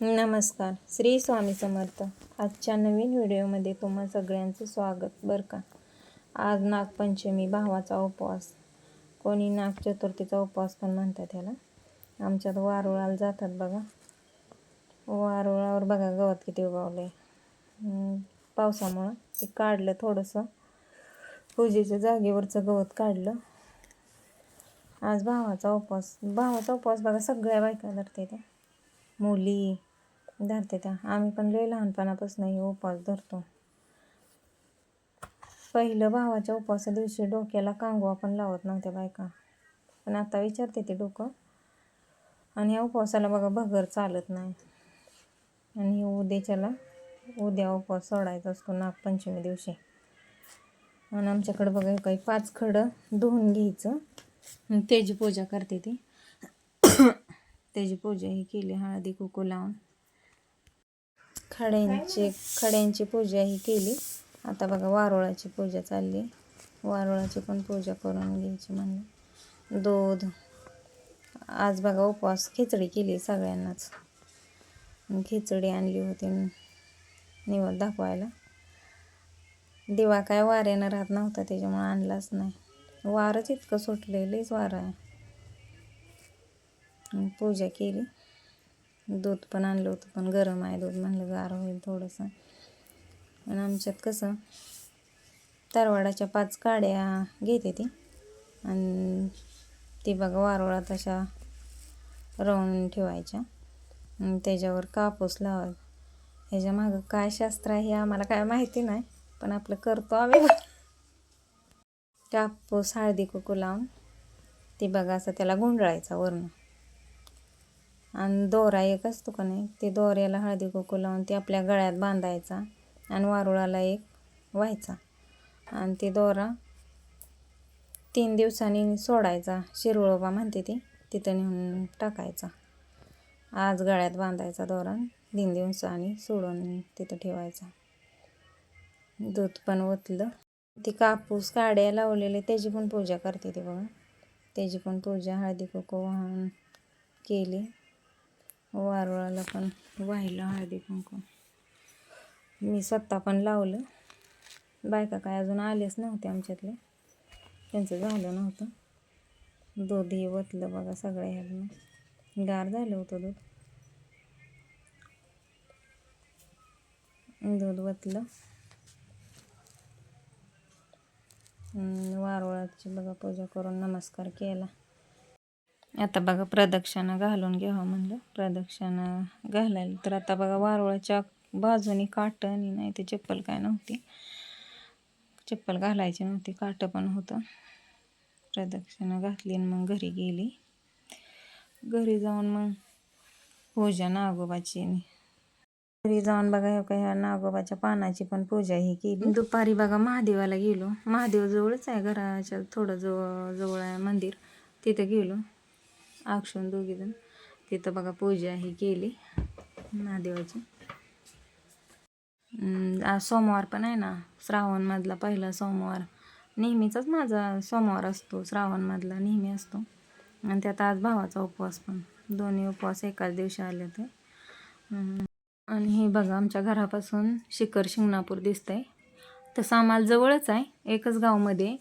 नमस्कार. श्री स्वामी समर्थ. आजच्या नवीन व्हिडिओमध्ये तुम्हा सगळ्यांचं स्वागत बरं का? आज नागपंचमी भावाचा उपवास. कोणी नाग चतुर्थीचा उपवास पण म्हणतात त्याला आमच्यात वारुळाला जातात बघा. वारुळावर बघा गवत किती उगवलं आहे पावसामुळं ते काढलं थोडंसं. पूजेच्या जागेवरचं गवत काढलं. आज भावाचा उपवास. भावाचा उपवास बघा सगळ्या बायका धरते त्या मुली धरते त्या. आम्ही पण लय लहानपणापासून हे उपवास धरतो. पहिलं भावाच्या उपवासा दिवशी डोक्याला कांगवा पण लावत नव्हत्या बायका. पण आता विचारते ते डोकं. आणि ह्या उपवासाला बघा भगर चालत नाही. आणि उद्याच्याला उद्या उपवास सोडायचा असतो नागपंचमी दिवशी. आणि आमच्याकडं बघा काही पाच खडं धुवून घ्यायचं. आणि त्याची पूजा करते ती. त्याची पूजा ही केली हळदी कुकू लावून. खड्यांची खड्यांची पूजा ही केली. आता बघा वारुळाची पूजा चालली. वारुळाची पण पूजा करून घ्यायची म्हणलं. दूध. आज बघा उपवास खिचडी केली सगळ्यांनाच. खिचडी आणली होती निवड दाखवायला. दिवा काय वाऱ्यानं राहत नव्हता त्याच्यामुळे आणलाच नाही. वारच इतकं सुटलं लईच वारं आहे. पूजा केली. दूध पण आणलं होतं पण गरम आहे दूध म्हणलं गार होईल थोडंसं. आणि आमच्यात कसं तरवाडाच्या पाच काड्या घेते ती. आणि ती बघा वारोळा तशा रवून ठेवायच्या. त्याच्यावर कापूस लावायचा. ह्याच्या मागं काय शास्त्र आहे हे आम्हाला काय माहिती नाही पण आपलं करतो आम्ही. कापूस हळदी कुकू लावून ती बघा असं त्याला गुंडळायचा वरून. आणि दोरा एक असतो का नाही ते दोऱ्याला हळदी कुकू लावून ते आपल्या गळ्यात बांधायचा आणि वारुळाला एक व्हायचा. आणि ते दोरा तीन दिवसांनी सोडायचा शिरवळोबा म्हणते ती तिथं नेऊन टाकायचा. आज गळ्यात बांधायचा दोरा तीन दिवसांनी सोडून तिथं ठेवायचा. दूध पण ओतलं. ती कापूस काड्या लावलेले त्याची पण पूजा करते ती बघा. त्याची पण पूजा हळदी कुकू वाहून केली. वारुळाला पण वाहिलं हळदी कुंकू. मी स्वतः पण लावलं. बायका काय अजून आलेच नव्हते आमच्यातले. त्यांचं झालं नव्हतं. दूधही ओतलं बघा सगळ्या ह्यानं गार झालं होतं दूध. दूध ओतलं. वारुळाची बघा पूजा करून नमस्कार केला. आता बघा प्रदक्षिणा घालून घ्यावं म्हणलं. प्रदक्षिणा घालायला तर आता बघा वारुळाच्या बाजूनी काटं आणि नाही ते चप्पल काय नव्हती. चप्पल घालायची नव्हती काटं पण होतं. प्रदक्षिणा घातली आणि मग घरी गेली. घरी जाऊन मग पूजा नागोबाची घरी जाऊन बघा का ह्या नागोबाच्या पानाची पण पूजा ही केली. दुपारी बघा महादेवाला गेलो. महादेव जवळच आहे घराच्या थोडं जवळ जवळ आहे मंदिर. तिथं गेलो. दोघी दोघीजण. तिथं बघा पूजा ही केली महादेवाची. आज सोमवार पण आहे ना. श्रावणमधला पहिला सोमवार. नेहमीचाच माझा सोमवार असतो श्रावणमधला नेहमी असतो. आणि त्यात आज भावाचा उपवास पण. दोन्ही उपवास एकाच दिवशी आले ते आणि हे बघा आमच्या घरापासून शिखर शिंगणापूर दिसतंय. तसं आम्हाला जवळच आहे एकच गावमध्ये.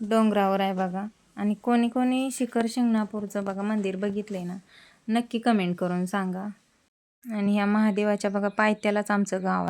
डोंगरावर आहे बघा. आणि कोणी कोणी शिखर शिंगणापूरचं बघा मंदिर बघितलं आहे ना नक्की कमेंट करून सांगा. आणि ह्या महादेवाच्या बघा पायथ्यालाच आमचं गाव आहे.